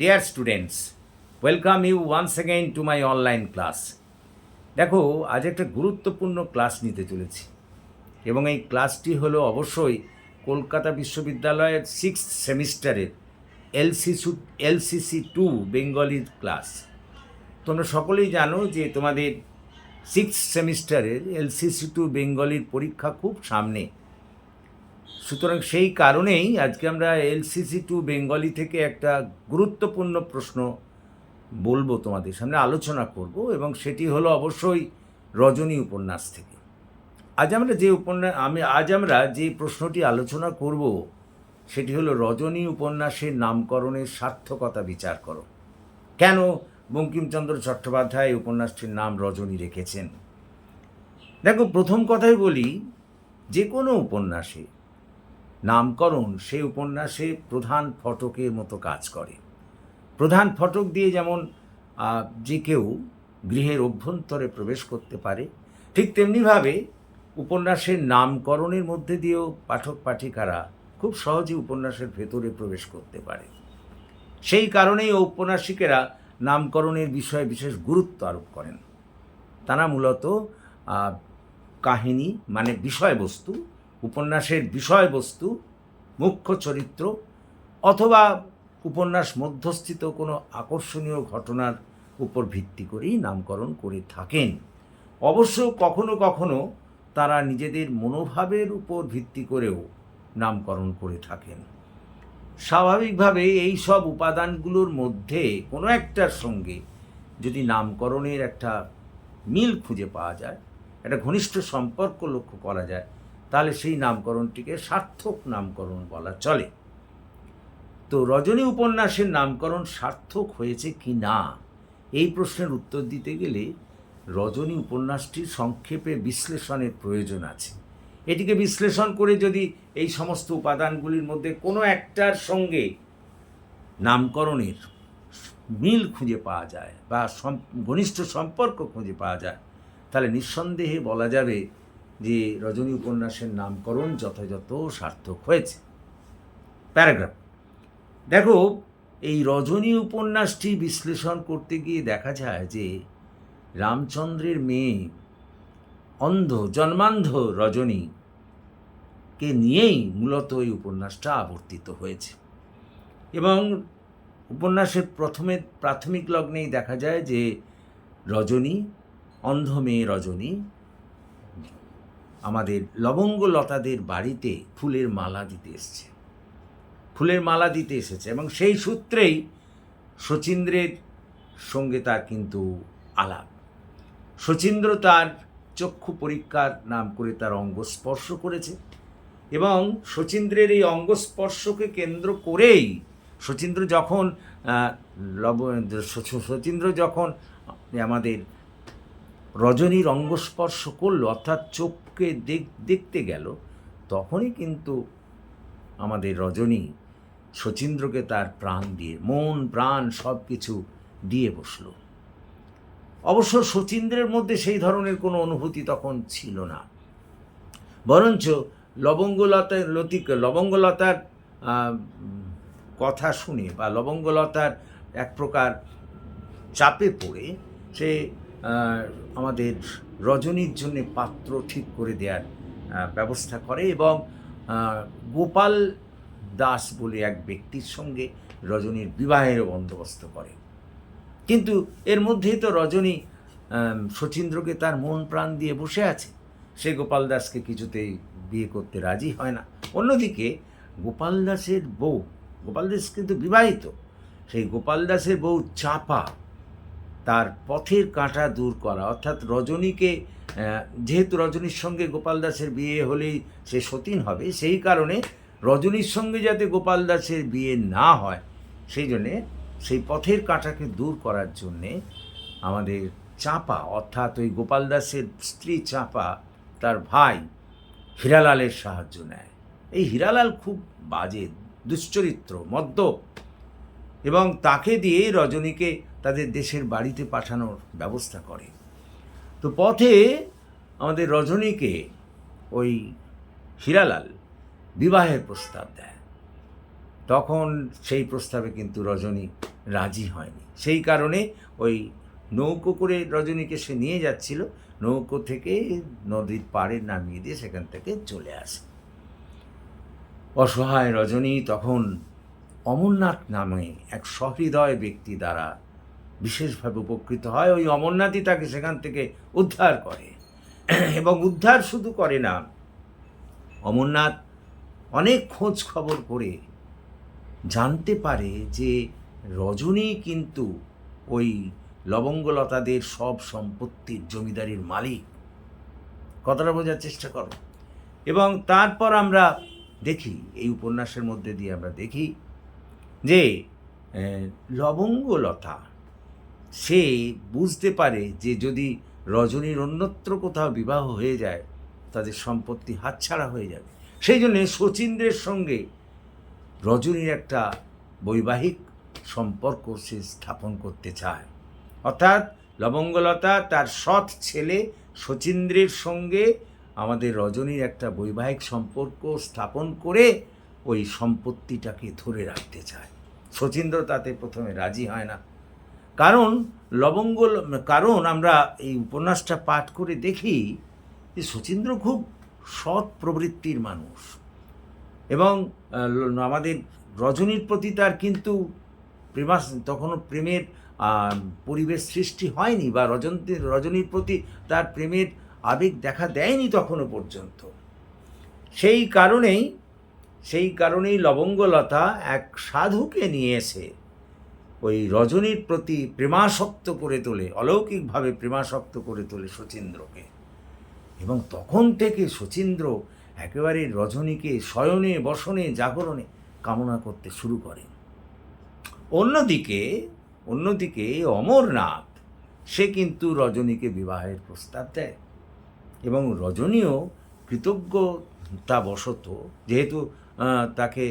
Dear students welcome you once again to my online class দেখো, আজ একটা গুরুত্বপূর্ণ ক্লাস নিতে চলেছি। এবং এই ক্লাসটি হলো অবশ্যই কলকাতা বিশ্ববিদ্যালয়ের সিক্স সেমিস্টারের এলসিসু এলসিসি টু বেঙ্গলির ক্লাস তোমরা সকলেই জানো যে তোমাদের সিক্স সেমিস্টারের এলসিসি টু বেঙ্গলির পরীক্ষা খুব সামনে। সুতরাং সেই কারণেই আজকে আমরা এলসিসি টু বেঙ্গলি থেকে একটা গুরুত্বপূর্ণ প্রশ্ন বলব তোমাদের সামনে, আলোচনা করব এবং সেটি হলো অবশ্যই রজনী উপন্যাস থেকে। আজ আমরা যে উপন্যাস আমি, আজ আমরা যে প্রশ্নটি আলোচনা করব সেটি হলো রজনী উপন্যাসের নামকরণের সার্থকতা বিচার করো। কেন বঙ্কিমচন্দ্র চট্টোপাধ্যায় উপন্যাসটির নাম রজনী রেখেছেন? দেখো, প্রথম কথাই বলি, যে কোনো উপন্যাসে নামকরণ সেই উপন্যাসে প্রধান ফটকের মতো কাজ করে। প্রধান ফটক দিয়ে যেমন যে কেউ গৃহের অভ্যন্তরে প্রবেশ করতে পারে, ঠিক তেমনিভাবে উপন্যাসের নামকরণের মধ্যে দিয়েও পাঠক পাঠিকারা খুব সহজে উপন্যাসের ভেতরে প্রবেশ করতে পারে। সেই কারণেই ঔপন্যাসিকেরা নামকরণের বিষয়ে বিশেষ গুরুত্ব আরোপ করেন। তারা মূলত কাহিনী মানে বিষয়বস্তু উপন্যাসের বিষয়বস্তু, মুখ্য চরিত্র অথবা উপন্যাস মধ্যস্থিত কোনো আকর্ষণীয় ঘটনার উপর ভিত্তি করেই নামকরণ করে থাকেন। অবশ্য কখনো কখনো তারা নিজেদের মনোভাবের উপর ভিত্তি করেও নামকরণ করে থাকেন। স্বাভাবিকভাবে এই সব উপাদানগুলোর মধ্যে কোনো একটার সঙ্গে যদি নামকরণের একটা মিল খুঁজে পাওয়া যায়, একটা ঘনিষ্ঠ সম্পর্ক লক্ষ্য করা যায় তাহলে সেই নামকরণটিকে সার্থক নামকরণ বলা চলে। তো রজনী উপন্যাসের নামকরণ সার্থক হয়েছে কি না? এই প্রশ্নের উত্তর দিতে গেলে রজনী উপন্যাসটির সংক্ষেপে বিশ্লেষণের প্রয়োজন আছে। এটিকে বিশ্লেষণ করে যদি এই সমস্ত উপাদানগুলির মধ্যে কোনো একটার সঙ্গে নামকরণের মিল খুঁজে পাওয়া যায় বা ঘনিষ্ঠ সম্পর্ক খুঁজে পাওয়া যায়, তাহলে নিঃসন্দেহে বলা যাবে যে রজনী উপন্যাসের নামকরণ যথাযথ সার্থক হয়েছে। প্যারাগ্রাফ। দেখো, এই রজনী উপন্যাসটি বিশ্লেষণ করতে গিয়ে দেখা যায় যে রামচন্দ্রের মেয়ে অন্ধ, জন্মান্ধ রজনীকে নিয়েই মূলত এই উপন্যাসটা আবর্তিত হয়েছে। এবং উপন্যাসের প্রথমে, প্রাথমিক লগ্নেই দেখা যায় যে রজনী, অন্ধ মেয়ে রজনী আমাদের লবঙ্গলতাদের বাড়িতে ফুলের মালা দিতে এসছে। ফুলের মালা দিতে এসেছে এবং সেই সূত্রেই শচীন্দ্রের সঙ্গে তার কিন্তু আলাপ। শচীন্দ্র তার চক্ষু পরীক্ষার নাম করে তার অঙ্গ স্পর্শ করেছে এবং শচীন্দ্রের এই অঙ্গ স্পর্শকে কেন্দ্র করেই শচীন্দ্র যখন লব শচীন্দ্র যখন আমাদের রজনীর অঙ্গস্পর্শ করল, অর্থাৎ চোখকে দেখ, দেখতে গেল, তখনই কিন্তু আমাদের রজনী শচীন্দ্রকে তার প্রাণ দিয়ে, মন, প্রাণ সব কিছু দিয়ে বসল। অবশ্য শচীন্দ্রের মধ্যে সেই ধরনের কোনো অনুভূতি তখন ছিল না। বরঞ্চ লবঙ্গলতা লতিক, লবঙ্গলতার কথা শুনে বা লবঙ্গলতার এক প্রকার চাপে পড়ে সে আমাদের রজনীর জন্য পাত্র ঠিক করে দেওয়ার ব্যবস্থা করে এবং গোপাল দাস বলে এক ব্যক্তির সঙ্গে রজনীর বিবাহের বন্দোবস্ত করে। কিন্তু এর মধ্যেই তো রজনী শচীন্দ্রকে তার মন প্রাণ দিয়ে বসে আছে। সে গোপাল দাসকে কিছুতেই বিয়ে করতে রাজি হয় না। অন্যদিকে গোপাল দাসের বউ, গোপাল দাস কিন্তু বিবাহিত। সেই গোপাল দাসের বউ চাপা তার পথের কাঁটা দূর করা। অর্থাৎ রজনীকে যেহেতু রজনীর সঙ্গে গোপাল দাসের বিয়ে হলেই সে সতীন হবে, সেই কারণে রজনীর সঙ্গে যাতে গোপাল দাসের বিয়ে না হয়, সেই জন্যে সেই পথের কাঁটাকে দূর করার জন্যে আমাদের চাপা, অর্থাৎ ওই গোপাল দাসের স্ত্রী চাপা তার ভাই হীরালালের সাহায্য নেয়। এই হীরালাল খুব বাজে, দুশ্চরিত্র, মদ্যপ এবং তাকে দিয়ে রজনীকে তাদের দেশের বাড়িতে পাঠানোর ব্যবস্থা করে। তো পথে আমাদের রজনীকে ওই হীরালাল বিবাহের প্রস্তাব দেয়। তখন সেই প্রস্তাবে কিন্তু রজনী রাজি হয়নি। সেই কারণে ওই নৌকো করে রজনীকে সে নিয়ে যাচ্ছিল। নৌকো থেকে নদীর পাড়ে নামিয়ে দিয়ে সেখান থেকে চলে আসে। অসহায় রজনী তখন অমরনাথ নামে এক সহৃদয় ব্যক্তি দ্বারা বিশেষভাবে উপকৃত হয়, ওই অমরনাথই তাকে সেখান থেকে উদ্ধার করে। এবং উদ্ধার শুধু করে না, অমরনাথ অনেক খোঁজ খবর করে জানতে পারে যে রজনী কিন্তু ওই লবঙ্গলতাদের সব সম্পত্তির জমিদারির মালিক। কথাটা বোঝার চেষ্টা করো। এবং তারপর আমরা দেখি, এই উপন্যাসের মধ্যে দিয়ে আমরা দেখি যে লবঙ্গলতা সে বুঝতে পারে যে যদি রজনীর অন্যত্র কোথাও বিবাহ হয়ে যায়, তাদের সম্পত্তি হাতছাড়া হয়ে যাবে। সেই জন্যে শচীন্দ্রের সঙ্গে রজনীর একটা বৈবাহিক সম্পর্ক সে স্থাপন করতে চায়। অর্থাৎ লবঙ্গলতা, তার সৎ ছেলে শচীন্দ্রের সঙ্গে আমাদের রজনীর একটা বৈবাহিক সম্পর্ক স্থাপন করে ওই সম্পত্তিটাকে ধরে রাখতে চায়। শচীন্দ্র তাতে প্রথমে রাজি হয় না। কারণ লবঙ্গ কারণ আমরা এই উপন্যাসটা পাঠ করে দেখি যে শচীন্দ্র খুব সৎ প্রবৃত্তির মানুষ। এবং আমাদের রজনীর প্রতি তার কিন্তু প্রেমা তখনও প্রেমের পরিবেশ সৃষ্টি হয়নি বা রজনীর রজনীর প্রতি তার প্রেমের আবেগ দেখা দেয়নি তখনও পর্যন্ত। সেই কারণেই সেই কারণেই লবঙ্গলতা এক সাধুকে নিয়ে এসে ওই রজনীর প্রতি প্রেমাসক্ত করে তোলে, অলৌকিকভাবে প্রেমাসক্ত করে তোলে শচীন্দ্রকে। এবং তখন থেকে শচীন্দ্র একেবারে রজনীকে শয়নে, বসনে, জাগরণে কামনা করতে শুরু করেন। অন্যদিকে অন্যদিকে অমরনাথ, সে কিন্তু রজনীকে বিবাহের প্রস্তাব দেয়। এবং রজনীও কৃতজ্ঞতাবশত যেহেতু তাকে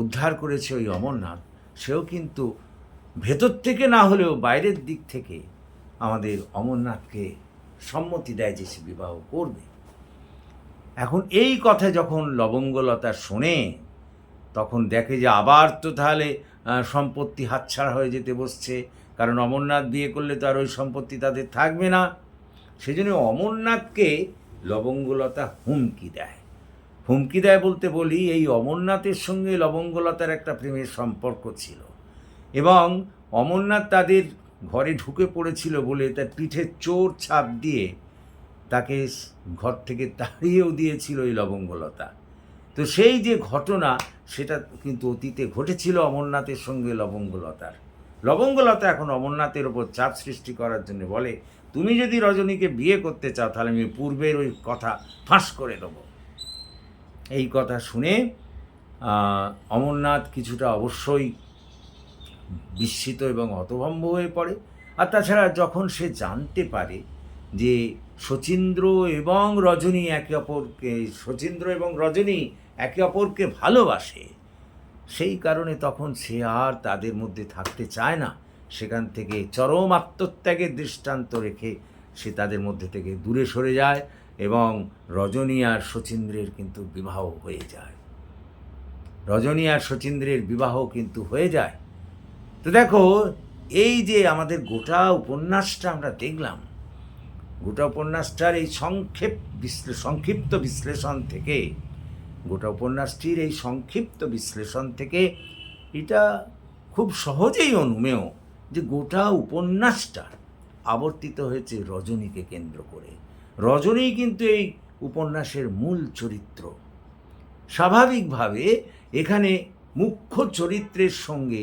উদ্ধার করেছে ওই অমরনাথ, সেও কিন্তু ভেতর থেকে না হলেও বাইরের দিক থেকে আমাদের অমরনাথকে সম্মতি দেয় যে সে বিবাহ করবে। এখন এই কথা যখন লবঙ্গলতা শোনে, তখন দেখে যে আবার তো তাহলে সম্পত্তি হাতছাড়া হয়ে যেতে বসছে। কারণ অমরনাথ বিয়ে করলে তো আর ওই সম্পত্তি তাদের থাকবে না। সেজন্য অমরনাথকে লবঙ্গলতা হুমকি দেয়। হুমকি দেয় বলতে বলি, এই অমরনাথের সঙ্গে লবঙ্গলতার একটা প্রেমের সম্পর্ক ছিল। এবং অমরনাথ তাদের ঘরে ঢুকে পড়েছিল বলে তার পিঠে চোর ছাপ দিয়ে তাকে ঘর থেকে তাড়িয়েও দিয়েছিল এই লবঙ্গলতা। তো সেই যে ঘটনা, সেটা কিন্তু অতীতে ঘটেছিল অমরনাথের সঙ্গে লবঙ্গলতার। লবঙ্গলতা এখন অমরনাথের ওপর চাপ সৃষ্টি করার জন্য বলে, তুমি যদি রজনীকে বিয়ে করতে চাও, তাহলে আমি পূর্বের ওই কথা ফাঁস করে দেবো। এই কথা শুনে অমরনাথ কিছুটা অবশ্যই বিস্মিত এবং হতভম্ব হয়ে পড়ে। আর তাছাড়া যখন সে জানতে পারে যে শচীন্দ্র এবং রজনী একে অপরকে, শচীন্দ্র এবং রজনী একে অপরকে ভালোবাসে, সেই কারণে তখন সে আর তাদের মধ্যে থাকতে চায় না। সেখান থেকে চরম আত্মত্যাগের দৃষ্টান্ত রেখে সে তাদের মধ্যে থেকে দূরে সরে যায় এবং রজনী আর শচীন্দ্রের কিন্তু বিবাহ হয়ে যায়। রজনী আর শচীন্দ্রের বিবাহ কিন্তু হয়ে যায়। তো দেখো, এই যে আমাদের গোটা উপন্যাসটা আমরা দেখলাম, গোটা উপন্যাসটার এই সংক্ষেপ বিশ্লে, সংক্ষিপ্ত বিশ্লেষণ থেকে, গোটা উপন্যাসটির এই সংক্ষিপ্ত বিশ্লেষণ থেকে এটা খুব সহজেই অনুমেয় যে গোটা উপন্যাসটা আবর্তিত হয়েছে রজনীকে কেন্দ্র করে। রজনী কিন্তু এই উপন্যাসের মূল চরিত্র। স্বাভাবিকভাবে এখানে মুখ্য চরিত্রের সঙ্গে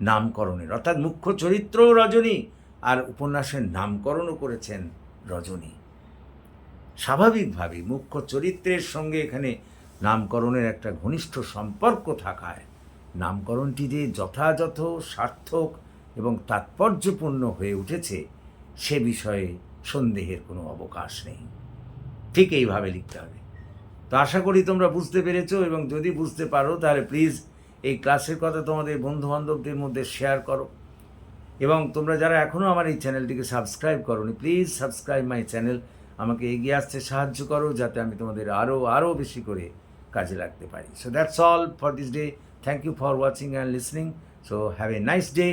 নামকরণের, অর্থাৎ মুখ্য চরিত্রও রজনী আর উপন্যাসের নামকরণও করেছেন রজনী। স্বাভাবিকভাবেই মুখ্য চরিত্রের সঙ্গে এখানে নামকরণের একটা ঘনিষ্ঠ সম্পর্ক থাকায় নামকরণটি যে যথাযথ, সার্থক এবং তাৎপর্যপূর্ণ হয়ে উঠেছে সে বিষয়ে সন্দেহের কোনো অবকাশ নেই। ঠিক এইভাবে লিখতে হবে। তো আশা করি তোমরা বুঝতে পেরেছ এবং যদি বুঝতে পারো তাহলে প্লিজ এই ক্লাসের কথা তোমাদের বন্ধুবান্ধবদের মধ্যে শেয়ার করো। এবং তোমরা যারা এখনও আমার এই চ্যানেলটিকে সাবস্ক্রাইব করোনি প্লিজ সাবস্ক্রাইব মাই চ্যানেল আমাকে এগিয়ে আসতে সাহায্য করো যাতে আমি তোমাদের আরও আরও বেশি করে কাজে লাগতে পারি। So that's all for this day thank you for watching and listening so have a nice day